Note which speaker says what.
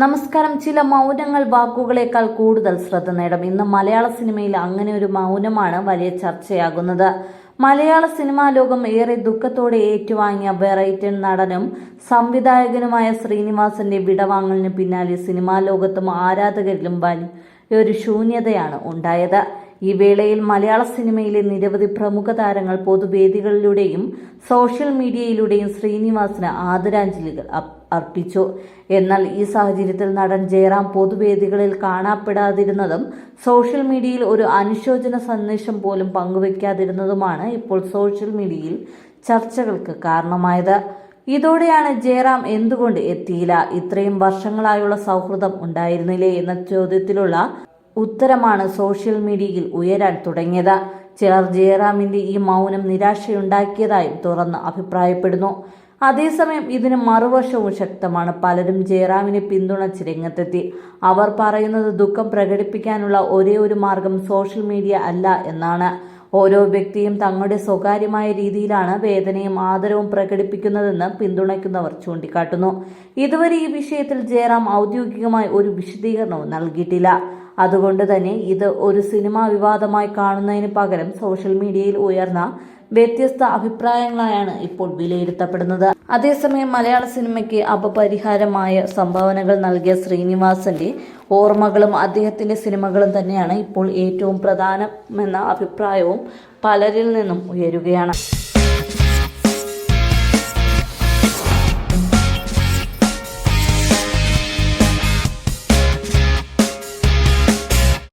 Speaker 1: നമസ്കാരം. ചില മൗനങ്ങൾ വാക്കുകളേക്കാൾ കൂടുതൽ ശ്രദ്ധ നേടും. ഇന്ന് മലയാള സിനിമയിൽ അങ്ങനെ ഒരു മൗനമാണ് വലിയ ചർച്ചയാകുന്നത്. മലയാള സിനിമാ ലോകം ഏറെ ദുഃഖത്തോടെ ഏറ്റുവാങ്ങിയ വെറൈറ്റൻ നടനും സംവിധായകനുമായ ശ്രീനിവാസന്റെ വിടവാങ്ങലിന് പിന്നാലെ സിനിമാ ലോകത്തും ആരാധകരിലും വലിയ ഒരു ശൂന്യതയാണ് ഉണ്ടായത്. ഈ വേളയിൽ മലയാള സിനിമയിലെ നിരവധി പ്രമുഖ താരങ്ങൾ പൊതുവേദികളിലൂടെയും സോഷ്യൽ മീഡിയയിലൂടെയും ശ്രീനിവാസിന് ആദരാഞ്ജലികൾ അർപ്പിച്ചു. എന്നാൽ ഈ സാഹചര്യത്തിൽ നടൻ ജയറാം പൊതുവേദികളിൽ കാണാപ്പെടാതിരുന്നതും സോഷ്യൽ മീഡിയയിൽ ഒരു അനുശോചന സന്ദേശം പോലും പങ്കുവയ്ക്കാതിരുന്നതുമാണ് ഇപ്പോൾ സോഷ്യൽ മീഡിയയിൽ ചർച്ചകൾക്ക് കാരണമായത്. ഇതോടെയാണ് ജയറാം എന്തുകൊണ്ട് എത്തിയില്ല? ഇത്രയും വർഷങ്ങളായുള്ള സൗഹൃദം ഉണ്ടായിരുന്നില്ലേ എന്ന ചോദ്യത്തിലുള്ള ഉത്തരമാണ് സോഷ്യൽ മീഡിയയിൽ ഉയരാൻ തുടങ്ങിയത്. ചിലർ ജയറാമിന്റെ ഈ മൗനം നിരാശയുണ്ടാക്കിയതായും തുറന്ന് അഭിപ്രായപ്പെടുന്നു. അതേസമയം ഇതിന് മറുവശവും ശക്തമാണ്. പലരും ജയറാമിനെ പിന്തുണച്ച് രംഗത്തെത്തി. അവർ പറയുന്നത് ദുഃഖം പ്രകടിപ്പിക്കാനുള്ള ഒരേ ഒരു മാർഗം സോഷ്യൽ മീഡിയ അല്ല എന്നാണ്. ഓരോ വ്യക്തിയും തങ്ങളുടെ സ്വകാര്യമായ രീതിയിലാണ് വേദനയും ആദരവും പ്രകടിപ്പിക്കുന്നതെന്ന് പിന്തുണയ്ക്കുന്നവർ ചൂണ്ടിക്കാട്ടുന്നു. ഇതുവരെ ഈ വിഷയത്തിൽ ജയറാം ഔദ്യോഗികമായി ഒരു വിശദീകരണവും നൽകിയിട്ടില്ല. അതുകൊണ്ട് തന്നെ ഇത് ഒരു സിനിമാ വിവാദമായി കാണുന്നതിന് പകരം സോഷ്യൽ മീഡിയയിൽ ഉയർന്ന വ്യത്യസ്ത അഭിപ്രായങ്ങളായാണ് ഇപ്പോൾ വിലയിരുത്തപ്പെടുന്നത്. അതേസമയം മലയാള സിനിമയ്ക്ക് അപപരിഹാരമായ സംഭാവനകൾ നൽകിയ ശ്രീനിവാസന്റെ ഓർമ്മകളും അദ്ദേഹത്തിന്റെ സിനിമകളും തന്നെയാണ് ഇപ്പോൾ ഏറ്റവും പ്രധാനമെന്ന അഭിപ്രായവും പലരിൽ നിന്നും ഉയരുകയാണ്.